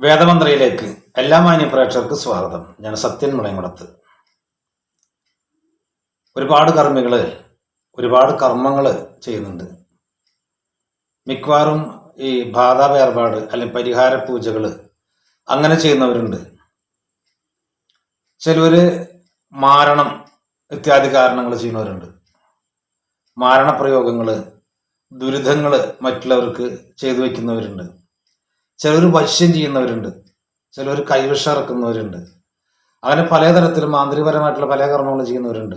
വേദമന്ത്രയിലേക്ക് എല്ലാ മാന്യ പ്രേക്ഷകർക്ക് സ്വാഗതം. ഞാൻ സത്യൻ മുളയങ്കുളത്ത് ഒരുപാട് കർമ്മികൾ ഒരുപാട് കർമ്മങ്ങൾ ചെയ്യുന്നുണ്ട്. മിക്കവാറും ഈ ബാധ വേർപാട് അല്ലെങ്കിൽ പരിഹാര പൂജകൾ അങ്ങനെ ചെയ്യുന്നവരുണ്ട്. ചിലവർ മാരണം ഇത്യാദി കാരണങ്ങൾ ചെയ്യുന്നവരുണ്ട്. മാരണപ്രയോഗങ്ങൾ ദുരിതങ്ങൾ മറ്റുള്ളവർക്ക് ചെയ്തു വയ്ക്കുന്നവരുണ്ട്. ചിലർ വശ്യം ചെയ്യുന്നവരുണ്ട്. ചിലർ കൈവിഷം ഇറക്കുന്നവരുണ്ട്. അങ്ങനെ പലതരത്തിലും മാന്ത്രികപരമായിട്ടുള്ള പല കർമ്മങ്ങൾ ചെയ്യുന്നവരുണ്ട്.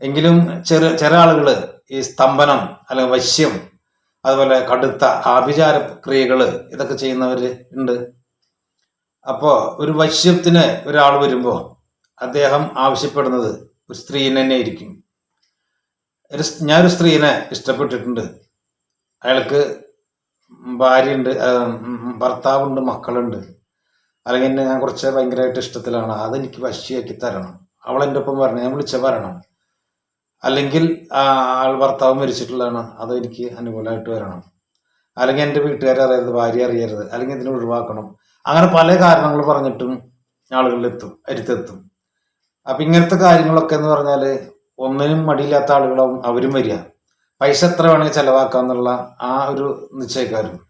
എങ്കിലും ചെറു ചില ആളുകൾ ഈ സ്തംഭനം അല്ലെങ്കിൽ വശ്യം അതുപോലെ കടുത്ത ആഭിചാര ക്രിയകൾ ഇതൊക്കെ ചെയ്യുന്നവർ ഉണ്ട്. അപ്പോൾ ഒരു വശ്യത്തിന് ഒരാൾ വരുമ്പോൾ അദ്ദേഹം ആവശ്യപ്പെടുന്നത് ഒരു സ്ത്രീനെ തന്നെ ആയിരിക്കും. ഒരു ഞാനൊരു സ്ത്രീനെ ഇഷ്ടപ്പെട്ടിട്ടുണ്ട്. അയാൾക്ക് ഭാര്യയുണ്ട് ഭർത്താവുണ്ട് മക്കളുണ്ട്. അല്ലെങ്കിൽ എന്നെ ഞാൻ കുറച്ച് ഭയങ്കരമായിട്ട് ഇഷ്ടത്തിലാണ്. അതെനിക്ക് വശിയാക്കി തരണം. അവൾ എന്റെ ഒപ്പം വരണം. ഞാൻ വിളിച്ച വരണം. അല്ലെങ്കിൽ ആൾ ഭർത്താവ് മരിച്ചിട്ടുള്ളതാണ്. അത് എനിക്ക് അനുകൂലമായിട്ട് വരണം. അല്ലെങ്കിൽ എന്റെ വീട്ടുകാരെ അറിയരുത് ഭാര്യ അറിയരുത്. അല്ലെങ്കിൽ ഇതിനെ ഒഴിവാക്കണം. അങ്ങനെ പല കാരണങ്ങൾ പറഞ്ഞിട്ടും ആളുകളിലെത്തും അരുത്തെത്തും. അപ്പം ഇങ്ങനത്തെ കാര്യങ്ങളൊക്കെ എന്ന് പറഞ്ഞാൽ ഒന്നിനും മടിയില്ലാത്ത ആളുകളാവും അവരും വരിക. പൈസ എത്ര വേണമെങ്കിൽ ചെലവാക്കാന്നുള്ള ആ ഒരു നിശ്ചയക്കാരും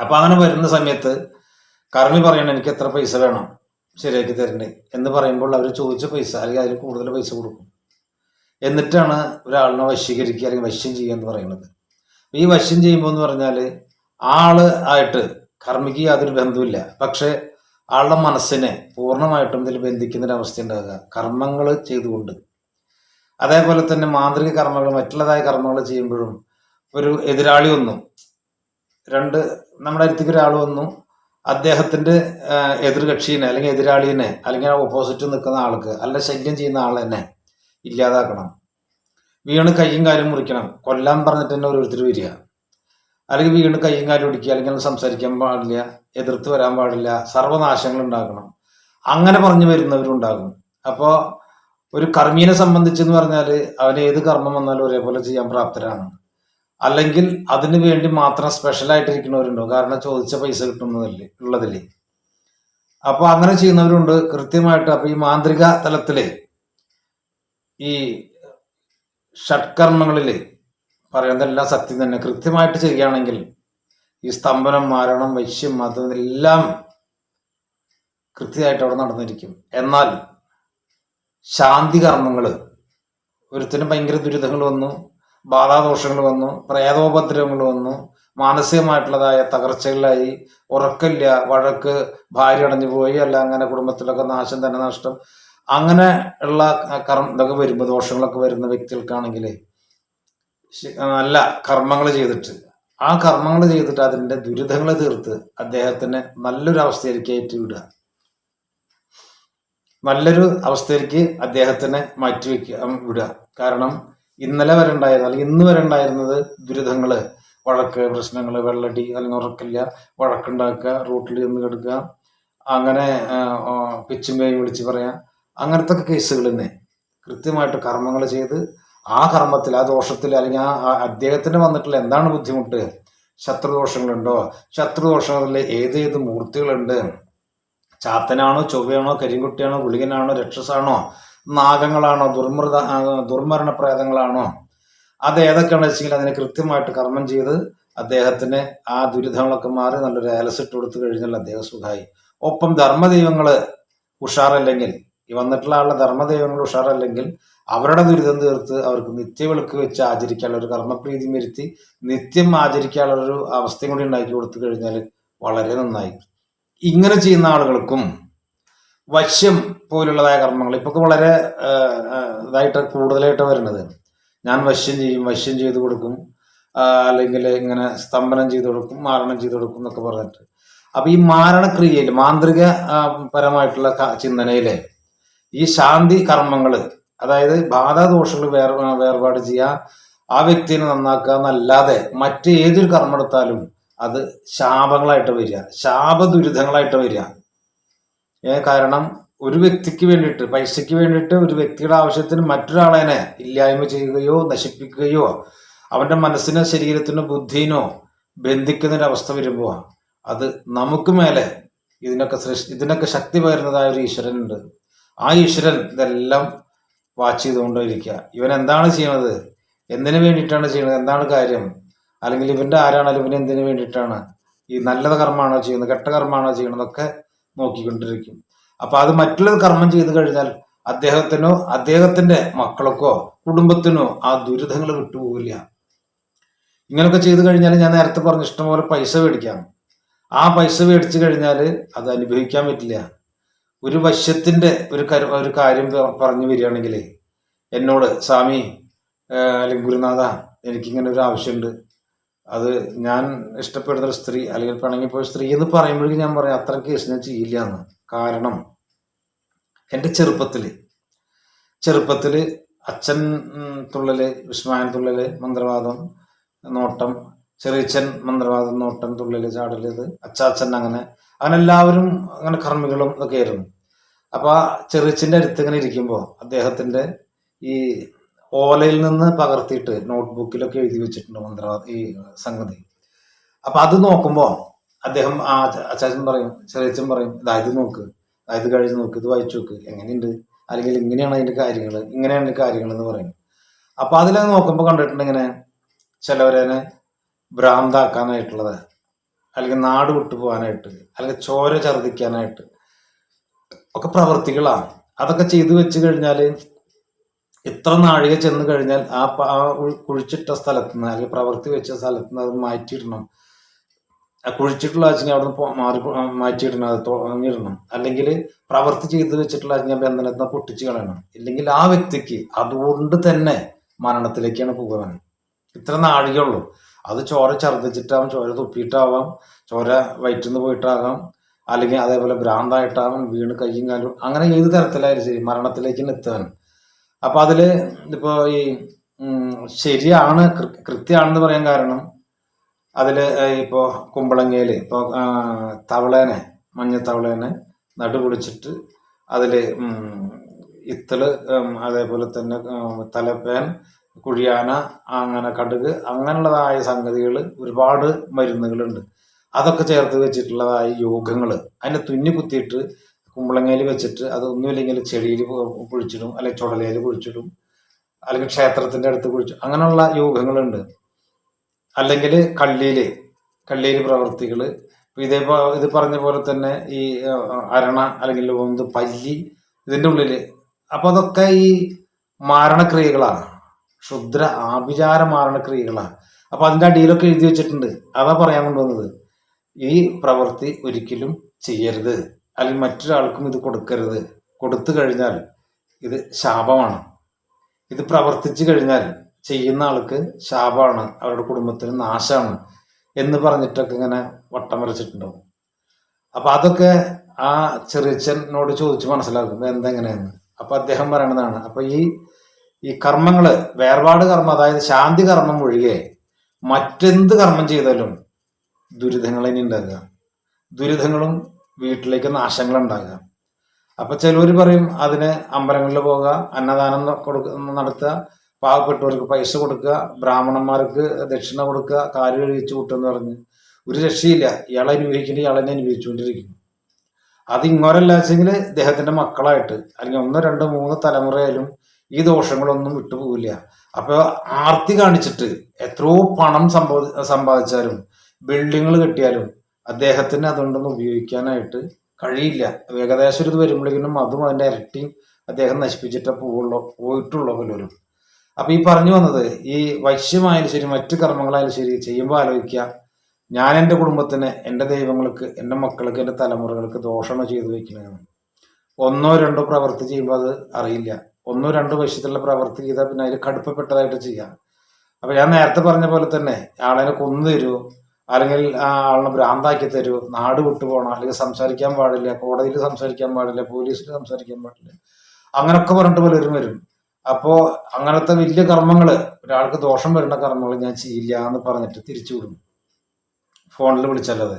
അപ്പൊ അങ്ങനെ വരുന്ന സമയത്ത് കർമ്മി പറയണം എനിക്ക് എത്ര പൈസ വേണം? ശരിയാക്കി തരണ്ടേ? എന്ന് പറയുമ്പോൾ അവർ ചോദിച്ച പൈസ അല്ലെങ്കിൽ അതിൽ കൂടുതൽ പൈസ കൊടുക്കും. എന്നിട്ടാണ് ഒരാളിനെ വശീകരിക്കുക അല്ലെങ്കിൽ വശ്യം ചെയ്യുക എന്ന് പറയുന്നത്. ഈ വശ്യം ചെയ്യുമ്പോൾ എന്ന് പറഞ്ഞാൽ ആൾ ആയിട്ട് കർമ്മിക്ക് യാതൊരു ബന്ധമില്ല പക്ഷെ ആളുടെ മനസ്സിനെ പൂർണമായിട്ടും ഇതിൽ ബന്ധിക്കുന്ന ഒരു അവസ്ഥ ഉണ്ടാകുക. കർമ്മങ്ങൾ ചെയ്തുകൊണ്ട്. അതേപോലെ തന്നെ മാന്ത്രിക കർമ്മങ്ങൾ മറ്റുള്ളതായ കർമ്മങ്ങൾ ചെയ്യുമ്പോഴും ഒരു എതിരാളി വന്നു. രണ്ട് നമ്മുടെ അടുത്തേക്ക് ഒരാൾ വന്നു. അദ്ദേഹത്തിന്റെ ആ, എതിർകക്ഷീനെ അല്ലെങ്കിൽ എതിരാളിനെ അല്ലെങ്കിൽ ഓപ്പോസിറ്റ് നിൽക്കുന്ന ആൾക്ക് അല്ല ശല്യം ചെയ്യുന്ന ആൾ തന്നെ ഇല്ലാതാക്കണം. വീണ് കയ്യും കാലും മുറിക്കണം. കൊല്ലാൻ പറഞ്ഞിട്ട് തന്നെ ഓരോരുത്തർ വരിക. അല്ലെങ്കിൽ വീണ് കയ്യും കാലും ഒടിക്കുക അല്ലെങ്കിൽ സംസാരിക്കാൻ പാടില്ല എതിർത്ത് വരാൻ പാടില്ല സർവനാശങ്ങൾ ഉണ്ടാക്കണം അങ്ങനെ പറഞ്ഞു വരുന്നവരുണ്ടാകും. അപ്പോൾ ഒരു കർമ്മീനെ സംബന്ധിച്ചെന്ന് പറഞ്ഞാൽ അവൻ ഏത് കർമ്മം വന്നാലും ഒരേപോലെ ചെയ്യാൻ പ്രാപ്തരാണ്. അല്ലെങ്കിൽ അതിനു വേണ്ടി മാത്രം സ്പെഷ്യൽ ആയിട്ടിരിക്കുന്നവരുണ്ടോ? കാരണം ചോദിച്ച പൈസ കിട്ടുന്നതല്ലേ ഉള്ളതില്ലേ അപ്പൊ അങ്ങനെ ചെയ്യുന്നവരുണ്ട്. കൃത്യമായിട്ട് അപ്പൊ ഈ മാന്ത്രിക തലത്തിലെ ഈ ഷഡ്കർമ്മങ്ങളിൽ പറയുന്നതെല്ലാം സത്യം തന്നെ. കൃത്യമായിട്ട് ചെയ്യുകയാണെങ്കിൽ ഈ സ്തംഭനം മാരണം വൈശ്യം മതം എല്ലാം കൃത്യമായിട്ട് അവിടെ നടന്നിരിക്കും. എന്നാൽ ശാന്തി കർമ്മങ്ങൾ ഒരുത്തിനും ഭയങ്കര ദുരിതങ്ങൾ വന്നു ബാധാദോഷങ്ങൾ വന്നു പ്രേതോപദ്രവങ്ങൾ വന്നു മാനസികമായിട്ടുള്ളതായ തകർച്ചകളിലായി ഉറക്കില്ല വഴക്ക് ഭാര്യ അടഞ്ഞു പോയി അല്ല അങ്ങനെ കുടുംബത്തിലൊക്കെ നാശം തന്നെ നഷ്ടം അങ്ങനെ ഉള്ള കർമ്മ ഇതൊക്കെ വരുമ്പോൾ ദോഷങ്ങളൊക്കെ വരുന്ന വ്യക്തികൾക്കാണെങ്കിൽ നല്ല കർമ്മങ്ങൾ ചെയ്തിട്ട് ആ കർമ്മങ്ങൾ ചെയ്തിട്ട് അതിന്റെ ദുരിതങ്ങൾ തീർത്ത് അദ്ദേഹത്തിന് നല്ലൊരു അവസ്ഥയിലേക്ക് കയറ്റി വിടുക നല്ലൊരു അവസ്ഥയിലേക്ക് അദ്ദേഹത്തിനെ മാറ്റിവെക്കുക ഉം, വിടുക. കാരണം ഇന്നലെ വരെ ഉണ്ടായിരുന്ന അല്ലെങ്കിൽ ഇന്ന് വരെ ഉണ്ടായിരുന്നത് ദുരിതങ്ങൾ വഴക്ക് പ്രശ്നങ്ങൾ വെള്ളടി അല്ലെങ്കിൽ ഉറക്കില്ല വഴക്കുണ്ടാക്കുക റൂട്ടിൽ നിന്ന് കെടുക്കുക അങ്ങനെ പിച്ചും പേയും വിളിച്ച് പറയാം അങ്ങനത്തെ കേസുകൾ തന്നെ കൃത്യമായിട്ട് കർമ്മങ്ങൾ ചെയ്ത് ആ കർമ്മത്തിൽ ആ ദോഷത്തിൽ അല്ലെങ്കിൽ ആ ആ അദ്ദേഹത്തിന് വന്നിട്ടുള്ള എന്താണ് ബുദ്ധിമുട്ട്? ശത്രുദോഷങ്ങളുണ്ടോ? ശത്രുദോഷങ്ങളിൽ ഏതേത് മൂർത്തികളുണ്ട്? ചാത്തനാണോ ചൊവ്വയാണോ കരിങ്കുട്ടിയാണോ ഗുളികനാണോ രക്ഷസാണോ നാഗങ്ങളാണോ ദുർമൃത ദുർമരണ പ്രേതങ്ങളാണോ അത് ഏതൊക്കെയാണെന്ന് വെച്ചെങ്കിൽ അതിനെ കൃത്യമായിട്ട് കർമ്മം ചെയ്ത് അദ്ദേഹത്തിന് ആ ദുരിതങ്ങളൊക്കെ മാറി നല്ലൊരു ഏലസിട്ട് കൊടുത്തു കഴിഞ്ഞാൽ അദ്ദേഹം സുഖമായി ഒപ്പം ധർമ്മദൈവങ്ങൾ ഉഷാറല്ലെങ്കിൽ ഈ വന്നിട്ടുള്ള ആളുടെ ധർമ്മദൈവങ്ങൾ ഉഷാറല്ലെങ്കിൽ അവരുടെ ദുരിതം തീർത്ത് അവർക്ക് നിത്യവിളക്ക് വെച്ച് ആചരിക്കാനുള്ള ഒരു കർമ്മപ്രീതി വരുത്തി നിത്യം ആചരിക്കാനുള്ള ഒരു അവസ്ഥയും കൂടി ഉണ്ടാക്കി കൊടുത്തു കഴിഞ്ഞാൽ വളരെ നന്നായി. ഇങ്ങനെ ചെയ്യുന്ന ആളുകൾക്കും വശ്യം പോലുള്ളതായ കർമ്മങ്ങൾ ഇപ്പൊ വളരെ ഇതായിട്ട് കൂടുതലായിട്ട് വരുന്നത്. ഞാൻ വശ്യം ചെയ്യും വശ്യം ചെയ്തു കൊടുക്കും അല്ലെങ്കിൽ ഇങ്ങനെ സ്തംഭനം ചെയ്തു കൊടുക്കും മാരണം ചെയ്തു കൊടുക്കും എന്നൊക്കെ പറഞ്ഞിട്ട്. അപ്പൊ ഈ മാരണക്രിയയിൽ മാന്ത്രിക പരമായിട്ടുള്ള ചിന്തനയിലെ ഈ ശാന്തി കർമ്മങ്ങൾ അതായത് ബാധാദോഷങ്ങൾ വേർ വേർപാട് ചെയ്യുക ആ വ്യക്തിനെ നന്നാക്കുക എന്നല്ലാതെ മറ്റേതൊരു കർമ്മം എടുത്താലും അത് ശാപങ്ങളായിട്ട് വരിക. ശാപദുരിതങ്ങളായിട്ട് വരിക. കാരണം ഒരു വ്യക്തിക്ക് വേണ്ടിയിട്ട് പൈസയ്ക്ക് വേണ്ടിയിട്ട് ഒരു വ്യക്തിയുടെ ആവശ്യത്തിന് മറ്റൊരാളെ ഇല്ലായ്മ ചെയ്യുകയോ നശിപ്പിക്കുകയോ അവന്റെ മനസ്സിനോ ശരീരത്തിനോ ബുദ്ധിനോ ബന്ധിക്കുന്നൊരവസ്ഥ വരുമ്പോൾ അത് നമുക്ക് മേലെ ഇതിനൊക്കെ സൃഷ്ടി ഇതിനൊക്കെ ശക്തി പകരുന്നതായ ഒരു ഈശ്വരനുണ്ട്. ആ ഈശ്വരൻ ഇതെല്ലാം വാച്ച് ചെയ്തുകൊണ്ടിരിക്കുക ഇവൻ എന്താണ് ചെയ്യുന്നത് എന്തിനു വേണ്ടിയിട്ടാണ് ചെയ്യുന്നത് എന്താണ് കാര്യം? അല്ലെങ്കിൽ ഇവന്റെ ആരാണെങ്കിലും ഇവൻ എന്തിനു വേണ്ടിയിട്ടാണ് ഈ നല്ലത് കർമ്മമാണോ ചെയ്യുന്നത് കെട്ട കർമ്മമാണോ ചെയ്യണതൊക്കെ നോക്കിക്കൊണ്ടിരിക്കും. അപ്പൊ അത് മറ്റുള്ള കർമ്മം ചെയ്തു കഴിഞ്ഞാൽ അദ്ദേഹത്തിനോ അദ്ദേഹത്തിന്റെ മക്കൾക്കോ കുടുംബത്തിനോ ആ ദുരിതങ്ങൾ വിട്ടുപോകില്ല. ഇങ്ങനെയൊക്കെ ചെയ്തു കഴിഞ്ഞാൽ ഞാൻ നേരത്തെ പറഞ്ഞ ഇഷ്ടംപോലെ പൈസ മേടിക്കാം. ആ പൈസ മേടിച്ചു കഴിഞ്ഞാൽ അത് അനുഭവിക്കാൻ പറ്റില്ല. ഒരു വശ്യത്തിന്റെ ഒരു കരു ഒരു കാര്യം പറഞ്ഞു വരികയാണെങ്കിൽ എന്നോട് സ്വാമി അല്ലെങ്കിൽ ഗുരുനാഥ എനിക്കിങ്ങനെ ഒരു ആവശ്യമുണ്ട്. അത് ഞാൻ ഇഷ്ടപ്പെടുന്ന ഒരു സ്ത്രീ അല്ലെങ്കിൽ പിണങ്ങിപ്പോയ സ്ത്രീ എന്ന് പറയുമ്പോഴേക്കും ഞാൻ പറയാം അത്ര കേസ് ഞാൻ ചെയ്യില്ല എന്ന് കാരണം എന്റെ ചെറുപ്പത്തിൽ ചെറുപ്പത്തിൽ അച്ഛൻ തുള്ളൽ വിസ്മായൻ തുള്ളൽ മന്ത്രവാദം നോട്ടം ചെറിയച്ഛൻ മന്ത്രവാദം നോട്ടം തുള്ളൽ ചാടൽ ഇത് അച്ചാച്ചൻ അങ്ങനെ അങ്ങനെ എല്ലാവരും അങ്ങനെ കർമ്മികളും ഇതൊക്കെ ആയിരുന്നു അപ്പൊ ആ ചെറിയച്ഛന്റെ അടുത്ത് ഇങ്ങനെ ഇരിക്കുമ്പോൾ അദ്ദേഹത്തിന്റെ ഈ ഓലയിൽ നിന്ന് പകർത്തിയിട്ട് നോട്ട്ബുക്കിലൊക്കെ എഴുതി വെച്ചിട്ടുണ്ട് മന്ത്രവാദ ഈ സംഗതി. അപ്പൊ അത് നോക്കുമ്പോൾ അദ്ദേഹം ആ അച്ചാച്ചൻ പറയും ചെറിയച്ചൻ പറയും ഇതായത് നോക്ക് ഇത് കഴിഞ്ഞ് നോക്ക് ഇത് വായിച്ചു നോക്ക് എങ്ങനെയുണ്ട്? അല്ലെങ്കിൽ ഇങ്ങനെയാണ് അതിന്റെ കാര്യങ്ങൾ ഇങ്ങനെയാണ് അതിന്റെ കാര്യങ്ങൾ എന്ന് പറയും. അപ്പൊ അതിൽ നോക്കുമ്പോൾ കണ്ടിട്ടുണ്ട് ഇങ്ങനെ ചിലവരേനെ ഭ്രാന്താക്കാനായിട്ടുള്ളത് അല്ലെങ്കിൽ നാട് വിട്ടു പോകാനായിട്ട് അല്ലെങ്കിൽ ചോര ഛർദിക്കാനായിട്ട് ഒക്കെ പ്രവർത്തികളാണ്. അതൊക്കെ ചെയ്തു വെച്ച് കഴിഞ്ഞാൽ ഇത്ര നാഴിക ചെന്ന് കഴിഞ്ഞാൽ ആ കുഴിച്ചിട്ട സ്ഥലത്ത് നിന്ന് അല്ലെങ്കിൽ പ്രവൃത്തി വെച്ച സ്ഥലത്ത് നിന്ന് അത് മാറ്റിയിടണം. ആ കുഴിച്ചിട്ടുള്ള അച്ഛനെ അവിടെ നിന്ന് മാറി മാറ്റിയിടണം അത് തുടങ്ങിയിടണം അല്ലെങ്കിൽ പ്രവൃത്തി ചെയ്ത് വെച്ചിട്ടുള്ള അച്ഛനെ നിന്ന് പൊട്ടിച്ച് കളയണം. ഇല്ലെങ്കിൽ ആ വ്യക്തിക്ക് അതുകൊണ്ട് തന്നെ മരണത്തിലേക്കാണ് പോകുന്നത് ഇത്ര നാഴികയുള്ളൂ. അത് ചോര ഛർദ്ദിച്ചിട്ടാവാം ചോര തുപ്പിയിട്ടാവാം ചോര വയറ്റിൽ നിന്ന് പോയിട്ടാകാം അല്ലെങ്കിൽ അതേപോലെ ഭ്രാന്തായിട്ടാവാം വീണ് കയ്യും കാലും അങ്ങനെ ഏത് തരത്തിലായാലും ശരി മരണത്തിലേക്ക് എത്താൻ അപ്പൊ അതിൽ ഇപ്പോ ഈ ശരിയാണ് കൃത്യമാണെന്ന് പറയാൻ കാരണം അതിൽ ഇപ്പോ കുമ്പളങ്ങയിൽ ഇപ്പോ തവളേനെ മഞ്ഞ തവളേനെ നടുപൊളിച്ചിട്ട് അതിൽ ഇത്തൾ അതേപോലെ തന്നെ തലപ്പേൻ കുഴിയാന അങ്ങനെ കടുക് അങ്ങനെയുള്ളതായ സംഗതികൾ ഒരുപാട് മരുന്നുകളുണ്ട്. അതൊക്കെ ചേർത്ത് വെച്ചിട്ടുള്ളതായ യോഗങ്ങൾ അതിനെ തുന്നി കുത്തിയിട്ട് കുമ്പളങ്ങയിൽ വെച്ചിട്ട് അത് ഒന്നുമില്ലെങ്കിൽ ചെടിയിൽ കുഴിച്ചിടും അല്ലെങ്കിൽ ചുടലയിൽ കുഴിച്ചിടും അല്ലെങ്കിൽ ക്ഷേത്രത്തിന്റെ അടുത്ത് കുഴിച്ചു അങ്ങനെയുള്ള യോഗങ്ങളുണ്ട് അല്ലെങ്കിൽ കള്ളിയിൽ കള്ളിയിൽ പ്രവർത്തികൾ. ഇതേ ഇത് പറഞ്ഞ പോലെ തന്നെ ഈ അരണ അല്ലെങ്കിൽ ഒന്ന് പല്ലി ഇതിന്റെ ഉള്ളിൽ അപ്പോൾ അതൊക്കെ ഈ മാരണക്രിയകളാണ്. ക്ഷുദ്ര ആഭിചാര മാരണക്രിയകളാണ്. അപ്പോൾ അതിന്റെ അടിയിലൊക്കെ എഴുതി വെച്ചിട്ടുണ്ട്. അതാ പറയാൻ കൊണ്ടുവന്നത്. ഈ പ്രവൃത്തി ഒരിക്കലും ചെയ്യരുത്. അല്ലെങ്കിൽ മറ്റൊരാൾക്കും ഇത് കൊടുക്കരുത്. കൊടുത്തു കഴിഞ്ഞാൽ ഇത് ശാപമാണ്. ഇത് പ്രവർത്തിച്ചു കഴിഞ്ഞാൽ ചെയ്യുന്ന ആൾക്ക് ശാപമാണ്. അവരുടെ കുടുംബത്തിന് നാശമാണ് എന്ന് പറഞ്ഞിട്ടൊക്കെ ഇങ്ങനെ വട്ടം വരച്ചിട്ടുണ്ടാവും. അപ്പൊ അതൊക്കെ ആ ചെറിയച്ഛനോട് ചോദിച്ച് മനസ്സിലാക്കും എന്തെങ്ങനെയെന്ന്. അപ്പൊ അദ്ദേഹം പറയണതാണ് അപ്പൊ ഈ ഈ കർമ്മങ്ങൾ വേർപാട് കർമ്മം അതായത് ശാന്തി കർമ്മം ഒഴികെ മറ്റെന്ത് കർമ്മം ചെയ്താലും ദുരിതങ്ങൾ ഇനി ഉണ്ടാകുക. ദുരിതങ്ങളും വീട്ടിലേക്ക് നാശങ്ങൾ ഉണ്ടാകുക അപ്പൊ ചിലവർ പറയും അതിന് അമ്പലങ്ങളിൽ പോകുക അന്നദാനം കൊടുക്ക നടത്തുക പാവപ്പെട്ടവർക്ക് പൈസ കൊടുക്കുക ബ്രാഹ്മണന്മാർക്ക് ദക്ഷിണ കൊടുക്കുക കാൽ കഴിച്ചു കൂട്ടെന്ന് പറഞ്ഞ്. ഒരു രക്ഷയില്ല. ഇയാളെ അനുഭവിക്കേണ്ട ഇയാളെ അനുഭവിച്ചുകൊണ്ടിരിക്കും അത് ഇങ്ങോരല്ല വെച്ചെങ്കിൽ ഇദ്ദേഹത്തിന്റെ മക്കളായിട്ട് അല്ലെങ്കിൽ ഒന്നോ രണ്ടോ മൂന്നോ തലമുറയായാലും ഈ ദോഷങ്ങളൊന്നും വിട്ടുപോകില്ല. അപ്പൊ ആർത്തി കാണിച്ചിട്ട് എത്രയോ പണം സമ്പാദിച്ചാലും ബിൽഡിങ്ങൾ കെട്ടിയാലും അദ്ദേഹത്തിന് അതുകൊണ്ടൊന്നും ഉപയോഗിക്കാനായിട്ട് കഴിയില്ല. ഏകദേശം ഇത് വരുമ്പോഴേക്കും അതും അതിന്റെ ഇരട്ടിയും അദ്ദേഹം നശിപ്പിച്ചിട്ടേ പോവുള്ളൂ പോയിട്ടുള്ളൂ പലരും അപ്പൊ ഈ പറഞ്ഞു വന്നത് ഈ വൈശ്യമായാലും ശരി മറ്റു കർമ്മങ്ങളായാലും ശരി ചെയ്യുമ്പോൾ ആലോചിക്കുക. ഞാൻ എന്റെ കുടുംബത്തിന് എന്റെ ദൈവങ്ങൾക്ക് എന്റെ മക്കൾക്ക് എന്റെ തലമുറകൾക്ക് ദോഷമാണ് ചെയ്തു വയ്ക്കുന്നതെന്ന് ഒന്നോ രണ്ടോ പ്രവൃത്തി ചെയ്യുമ്പോൾ അത് അറിയില്ല. ഒന്നോ രണ്ടോ വശത്തുള്ള പ്രവൃത്തി ചെയ്താൽ പിന്നെ അതിൽ കടുപ്പപ്പെട്ടതായിട്ട് ചെയ്യാം. അപ്പൊ ഞാൻ നേരത്തെ പറഞ്ഞ പോലെ തന്നെ ആളെ കൊന്നു തരുമോ അല്ലെങ്കിൽ ആ ആളിനെ ഭ്രാന്താക്കി തരൂ നാട് വിട്ടുപോകണം അല്ലെങ്കിൽ സംസാരിക്കാൻ പാടില്ല. കോടതിയിൽ സംസാരിക്കാൻ പാടില്ല. പോലീസിൽ സംസാരിക്കാൻ പാടില്ല. അങ്ങനൊക്കെ പറഞ്ഞിട്ട് പലരും വരും. അപ്പോ അങ്ങനത്തെ വലിയ കർമ്മങ്ങൾ ഒരാൾക്ക് ദോഷം വരുന്ന കർമ്മങ്ങൾ ഞാൻ ചെയ്യില്ല എന്ന് പറഞ്ഞിട്ട് തിരിച്ചു വിടും. ഫോണിൽ വിളിച്ചല്ലത്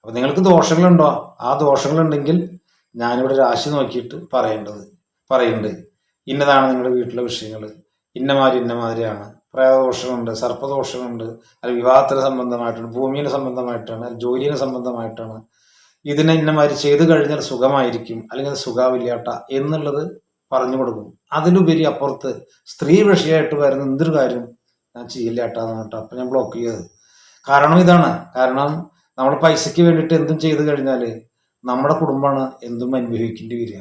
അപ്പൊ നിങ്ങൾക്ക് ദോഷങ്ങളുണ്ടോ? ആ ദോഷങ്ങളുണ്ടെങ്കിൽ ഞാനിവിടെ രാശി നോക്കിയിട്ട് പറയേണ്ടത് പറയുന്നുണ്ട് ഇന്നതാണ് നിങ്ങളുടെ വീട്ടിലെ വിഷയങ്ങൾ. ഇന്ന മാതിരി ഇന്ന മാതിരിയാണ് പ്രേതദോഷമുണ്ട് സർപ്പദോഷമുണ്ട് അല്ലെങ്കിൽ വിവാഹത്തിന് സംബന്ധമായിട്ടാണ് ഭൂമിയുടെ സംബന്ധമായിട്ടാണ് അല്ലെങ്കിൽ ജോലിയുടെ സംബന്ധമായിട്ടാണ്. ഇതിനെ ഇന്നമാതിരി ചെയ്തു കഴിഞ്ഞാൽ സുഖമായിരിക്കും അല്ലെങ്കിൽ സുഖാവില്ലാട്ട എന്നുള്ളത് പറഞ്ഞു കൊടുക്കും അതിലുപരി അപ്പുറത്ത് സ്ത്രീ വിഷയമായിട്ട് വരുന്ന എന്തൊരു കാര്യം ഞാൻ ചെയ്യില്ലാട്ടാന്ന് പറഞ്ഞിട്ട് അപ്പം ഞാൻ ബ്ലോക്ക് ചെയ്തത്. കാരണം ഇതാണ്. കാരണം നമ്മൾ പൈസയ്ക്ക് വേണ്ടിയിട്ട് എന്തും ചെയ്തു കഴിഞ്ഞാൽ നമ്മുടെ കുടുംബമാണ് എന്തും അനുഭവിക്കേണ്ടി വരിക.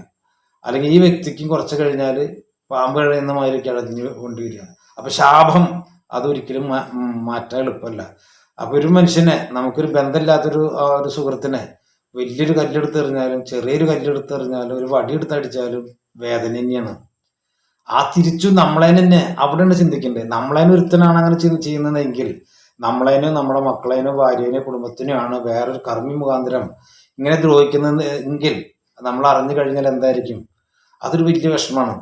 അല്ലെങ്കിൽ ഈ വ്യക്തിക്കും കുറച്ച് കഴിഞ്ഞാൽ പാമ്പ് കഴിയുന്ന മാതിരി കിടഞ്ഞു കൊണ്ടുവരിക അപ്പൊ ശാപം അതൊരിക്കലും മാറ്റാൻ എളുപ്പമല്ല. അപ്പൊ ഒരു മനുഷ്യനെ നമുക്കൊരു ബന്ധമില്ലാത്തൊരു ഒരു സുഹൃത്തിനെ വലിയൊരു കല്ലെടുത്ത് എറിഞ്ഞാലും ചെറിയൊരു കല്ലെടുത്ത് എറിഞ്ഞാലും ഒരു വടിയെടുത്ത് അടിച്ചാലും വേദന തന്നെയാണ്. ആ തിരിച്ചു നമ്മളെ തന്നെ അവിടെയാണ് ചിന്തിക്കേണ്ടത്. നമ്മളെ ഒരുത്തനാണ് അങ്ങനെ ചെയ്യുന്നതെങ്കിൽ നമ്മളതിനോ നമ്മുടെ മക്കളേനോ ഭാര്യേനോ കുടുംബത്തിനോ ആണ് വേറൊരു കർമ്മി മുഖാന്തരം ഇങ്ങനെ ദ്രോഹിക്കുന്നത് എങ്കിൽ നമ്മൾ അറിഞ്ഞു കഴിഞ്ഞാൽ എന്തായിരിക്കും? അതൊരു വലിയ വിഷമമാണ്.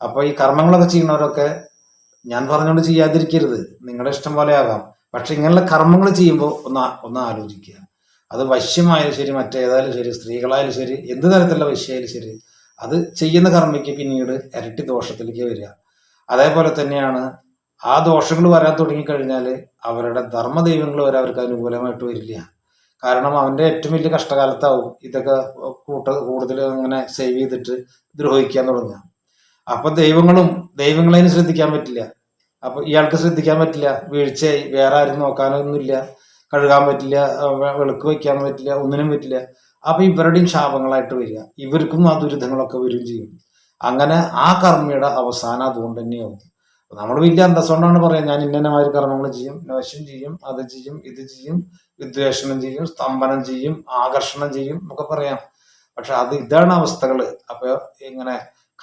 അപ്പൊ ഈ കർമ്മങ്ങളൊക്കെ ചെയ്യുന്നവരൊക്കെ ഞാൻ പറഞ്ഞുകൊണ്ട് ചെയ്യാതിരിക്കരുത്. നിങ്ങളുടെ ഇഷ്ടം പോലെ ആകാം. പക്ഷെ ഇങ്ങനെയുള്ള കർമ്മങ്ങൾ ചെയ്യുമ്പോൾ ഒന്ന് ഒന്ന് ആലോചിക്കുക. അത് വശ്യമായാലും ശരി മറ്റേതായാലും ശരി സ്ത്രീകളായാലും ശരി എന്ത് തരത്തിലുള്ള വശ്യമായാലും ശരി അത് ചെയ്യുന്ന കർമ്മയ്ക്ക് പിന്നീട് ഇരട്ടി ദോഷത്തിലേക്ക് വരിക. അതേപോലെ തന്നെയാണ് ആ ദോഷങ്ങൾ വരാൻ തുടങ്ങിക്കഴിഞ്ഞാൽ അവരുടെ ധർമ്മദൈവങ്ങൾ വരെ അവർക്ക് അനുകൂലമായിട്ട് വരില്ല. കാരണം അവന്റെ ഏറ്റവും വലിയ കഷ്ടകാലത്താവും ഇതൊക്കെ കൂട്ട കൂടുതൽ അങ്ങനെ സേവ് ചെയ്തിട്ട് ദ്രോഹിക്കാൻ തുടങ്ങുക. അപ്പൊ ദൈവങ്ങളും ദൈവങ്ങളതിന് ശ്രദ്ധിക്കാൻ പറ്റില്ല. അപ്പൊ ഇയാൾക്ക് ശ്രദ്ധിക്കാൻ പറ്റില്ല. വീഴ്ചയായി വേറെ ആരും നോക്കാനൊന്നുമില്ല. കഴുകാൻ പറ്റില്ല വെളുക്ക് വയ്ക്കാൻ പറ്റില്ല ഒന്നിനും പറ്റില്ല. അപ്പൊ ഇവരുടെയും ശാപങ്ങളായിട്ട് വരിക. ഇവർക്കും ആ ദുരിതങ്ങളൊക്കെ വരികയും ചെയ്യും. അങ്ങനെ ആ കർമ്മയുടെ അവസാനം അതുകൊണ്ട് തന്നെയാവും. നമ്മൾ വലിയ അന്തസ്സുകൊണ്ടാണ് പറയാം ഞാൻ ഇന്നമാതിരി കർമ്മങ്ങൾ ചെയ്യും. നവശ്യം ചെയ്യും അത് ചെയ്യും ഇത് ചെയ്യും വിദ്വേഷണം ചെയ്യും സ്തംഭനം ചെയ്യും ആകർഷണം ചെയ്യും ഒക്കെ പറയാം. പക്ഷെ അത് ഇതാണ് അവസ്ഥകൾ അപ്പൊ ഇങ്ങനെ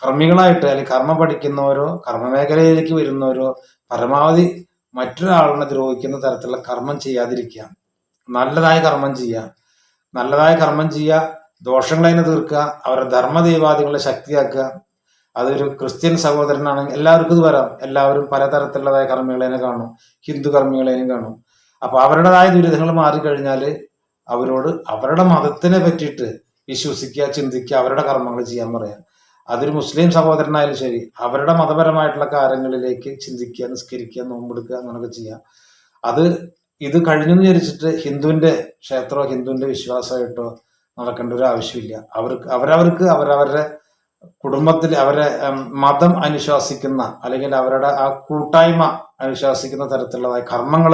കർമ്മികളായിട്ട് അല്ലെങ്കിൽ കർമ്മ പഠിക്കുന്നവരോ കർമ്മമേഖലയിലേക്ക് വരുന്നവരോ പരമാവധി മറ്റൊരാളിനെ ദ്രോഹിക്കുന്ന തരത്തിലുള്ള കർമ്മം ചെയ്യാതിരിക്കുക. നല്ലതായ കർമ്മം ചെയ്യുക. നല്ലതായ കർമ്മം ചെയ്യുക ദോഷങ്ങളതിനെ തീർക്കുക അവരുടെ ധർമ്മദൈവാദികളെ ശക്തിയാക്കുക. അതൊരു ക്രിസ്ത്യൻ സഹോദരനാണെങ്കിൽ എല്ലാവർക്കും ഇത് വരാം. എല്ലാവരും പലതരത്തിലുള്ളതായ കർമ്മികളെ കാണും. ഹിന്ദു കർമ്മികളതിനെ കാണും. അപ്പൊ അവരുടേതായ ദുരിതങ്ങൾ മാറിക്കഴിഞ്ഞാൽ അവരോട് അവരുടെ മതത്തിനെ പറ്റിയിട്ട് വിശ്വസിക്കുക ചിന്തിക്കുക അവരുടെ കർമ്മങ്ങൾ ചെയ്യാൻ പറയാം. അതൊരു മുസ്ലിം സഹോദരനായാലും ശരി അവരുടെ മതപരമായിട്ടുള്ള കാര്യങ്ങളിലേക്ക് ചിന്തിക്കുക നിസ്കരിക്കുക നോമ്പെടുക്കുക അങ്ങനെയൊക്കെ ചെയ്യുക. അത് ഇത് കഴിഞ്ഞെന്ന് വിചാരിച്ചിട്ട് ഹിന്ദുവിന്റെ ക്ഷേത്രമോ ഹിന്ദുവിന്റെ വിശ്വാസമായിട്ടോ നടക്കേണ്ട ഒരു ആവശ്യമില്ല. അവർക്ക് അവരവർക്ക് അവരവരുടെ കുടുംബത്തിൽ അവരെ മതം അനുശാസിക്കുന്ന അല്ലെങ്കിൽ അവരുടെ ആ കൂട്ടായ്മ അനുശാസിക്കുന്ന തരത്തിലുള്ളതായ കർമ്മങ്ങൾ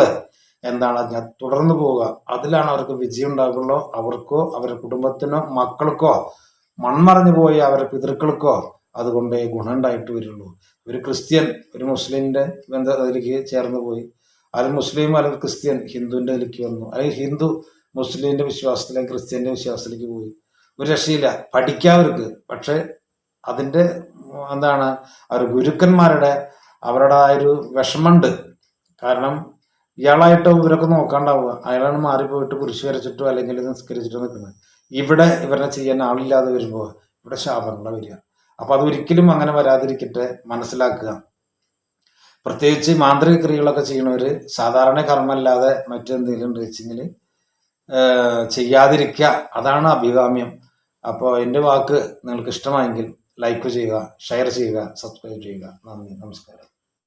എന്താണ് ഞാൻ തുടർന്നു പോവുക. അതിലാണ് അവർക്ക് വിജയം ഉണ്ടാകുള്ളൂ അവർക്കോ അവരുടെ കുടുംബത്തിനോ മക്കൾക്കോ മൺമറഞ്ഞു പോയ അവരുടെ പിതൃക്കൾക്കോ അതുകൊണ്ട് ഗുണം ഉണ്ടായിട്ട് വരുള്ളൂ. ഒരു ക്രിസ്ത്യൻ ഒരു മുസ്ലിമിന്റെ ബന്ധ അതിലേക്ക് ചേർന്ന് പോയി. അല്ലെങ്കിൽ മുസ്ലിം അല്ലെങ്കിൽ ക്രിസ്ത്യൻ ഹിന്ദുവിന്റെ അതിലേക്ക് വന്നു. അല്ലെങ്കിൽ ഹിന്ദു മുസ്ലിമിന്റെ വിശ്വാസത്തിലേക്ക് ക്രിസ്ത്യന്റെ വിശ്വാസത്തിലേക്ക് പോയി. ഒരു രക്ഷയില്ല. പഠിക്കാവർക്ക്. പക്ഷെ അതിന്റെ എന്താണ്? അവർ ഗുരുക്കന്മാരുടെ അവരുടെ ആ ഒരു വിഷമമുണ്ട്. കാരണം ഇയാളായിട്ട് ഇവരൊക്കെ നോക്കാണ്ടാവുക. അയാളാണ് മാറിപ്പോയിട്ട് കുരിശ് വരച്ചിട്ടോ അല്ലെങ്കിൽ നിസ്കരിച്ചിട്ടോ നിൽക്കുന്നത്. ഇവിടെ ഇവരെ ചെയ്യാൻ ആളില്ലാതെ വരുമ്പോൾ ഇവിടെ ശാപങ്ങളാണ് വരിക. അപ്പൊ അതൊരിക്കലും അങ്ങനെ വരാതിരിക്കട്ടെ മനസ്സിലാക്കുക. പ്രത്യേകിച്ച് മാന്ത്രിക ക്രിയകളൊക്കെ ചെയ്യണവര് സാധാരണ കർമ്മമല്ലാതെ മറ്റെന്തെങ്കിലും വെച്ചെങ്കിൽ ചെയ്യാതിരിക്കുക. അതാണ് അഭികാമ്യം. അപ്പോൾ എന്റെ വാക്ക് നിങ്ങൾക്ക് ഇഷ്ടമായെങ്കിൽ ലൈക്ക് ചെയ്യുക ഷെയർ ചെയ്യുക സബ്സ്ക്രൈബ് ചെയ്യുക. നന്ദി നമസ്കാരം.